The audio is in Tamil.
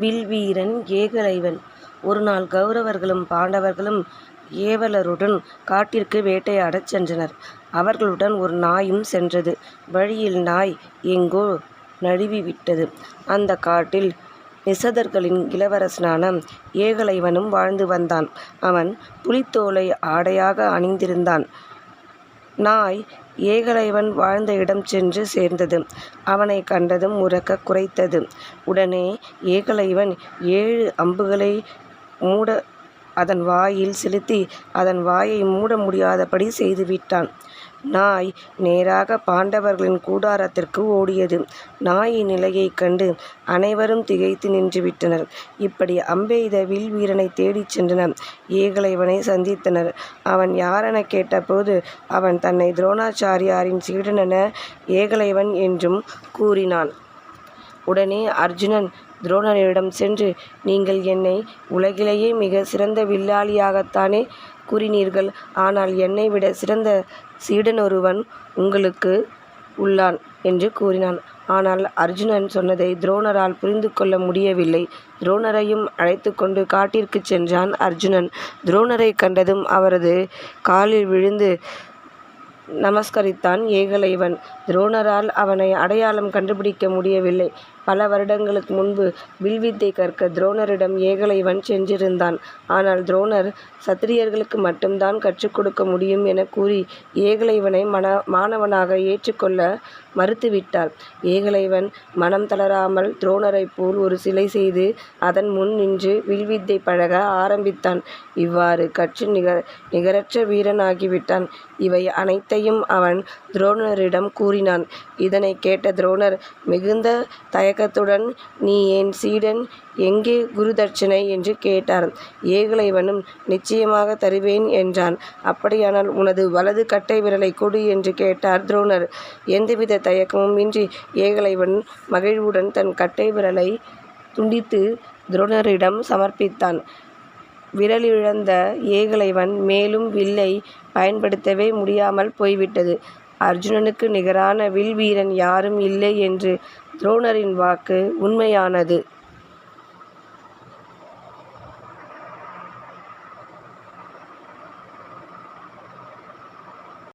வில்வீரன் ஏகலைவன் ஒரு நாள் கௌரவர்களும் பாண்டவர்களும் ஏவலருடன் காட்டிற்கு வேட்டையாடச் சென்றனர். அவர்களுடன் ஒரு நாயும் சென்றது. வழியில் நாய் எங்கோ நழுவிவிட்டது. அந்த காட்டில் நிசதர்களின் இளவரசனான ஏகலைவனும் வாழ்ந்து வந்தான். அவன் புலித்தோலை ஆடையாக அணிந்திருந்தான். நாய் ஏகலைவன் வாழ்ந்த இடம் சென்று சேர்ந்தது. அவனை கண்டதும் உறக்க குறைத்தது உடனே ஏகலைவன் ஏழு அம்புகளை மூட அதன் வாயில் செலுத்தி அதன் வாயை மூட முடியாதபடி செய்துவிட்டான். நாய் நேராக பாண்டவர்களின் கூடாரத்திற்கு ஓடியது. நாயின் நிலையைக் கண்டு அனைவரும் திகைத்து நின்றுவிட்டனர். இப்படி அம்பெய்த வீரனை தேடிச் சென்றனர். ஏகலைவனை சந்தித்தனர். அவன் யாரெனக் கேட்டபோது அவன் தன்னை துரோணாச்சாரியாரின் சீடனென ஏகலைவன் என்றும் கூறினான். உடனே அர்ஜுனன் துரோணரிடம் சென்று நீங்கள் என்னை உலகிலேயே மிக சிறந்த வில்லாளியாகத்தானே கூறினீர்கள். ஆனால் என்னை விட சிறந்த சீடனொருவன் உங்களுக்கு உள்ளான் என்று கூறினான். ஆனால் அர்ஜுனன் சொன்னதை துரோணரால் புரிந்து கொள்ள முடியவில்லை. துரோணரையும் அழைத்துக்கொண்டு காட்டிற்குச் சென்றான் அர்ஜுனன். துரோணரைக் கண்டதும் அவரது காலில் விழுந்து நமஸ்கரித்தான் ஏகலைவன். துரோணரால் அவனை அடையாளம் கண்டுபிடிக்க முடியவில்லை. பல வருடங்களுக்கு முன்பு வில்வித்தை கற்க துரோணரிடம் ஏகலைவன் சென்றிருந்தான். ஆனால் துரோணர் சத்திரியர்களுக்கு மட்டும்தான் கற்றுக் கொடுக்க முடியும் என கூறி ஏகலைவனை மன மாணவனாக ஏற்றுக்கொள்ள மறுத்துவிட்டார். ஏகலைவன் மனம் தளராமல் துரோணரைப் போல் ஒரு சிலை செய்து அதன் முன் நின்று வில்வித்தை பழக ஆரம்பித்தான். இவ்வாறு கற்று நிகரற்ற வீரனாகிவிட்டான். இவை அனைத்தையும் அவன் துரோணரிடம் கூறினான். இதனைக் கேட்ட துரோணர் மிகுந்த தயக்கத்துடன் நீ என் சீடன் எங்கே குருதட்சணை? என்று கேட்டார். ஏகலைவனும் நிச்சயமாக தருவேன் என்றான். அப்படியானால் உனது வலது கட்டை விரலை கொடு என்று கேட்டார் துரோணர். எந்தவித தயக்கமும் இன்றி ஏகலைவன் மகிழ்வுடன் தன் கட்டை விரலை துண்டித்து துரோணரிடம் சமர்ப்பித்தான். விரலிழந்த ஏகலைவன் மேலும் வில்லை பயன்படுத்தவே முடியாமல் போய்விட்டது. அர்ஜுனனுக்கு நிகரான வில் வீரன் யாரும் இல்லை என்று துரோணரின் வாக்கு உண்மையானது.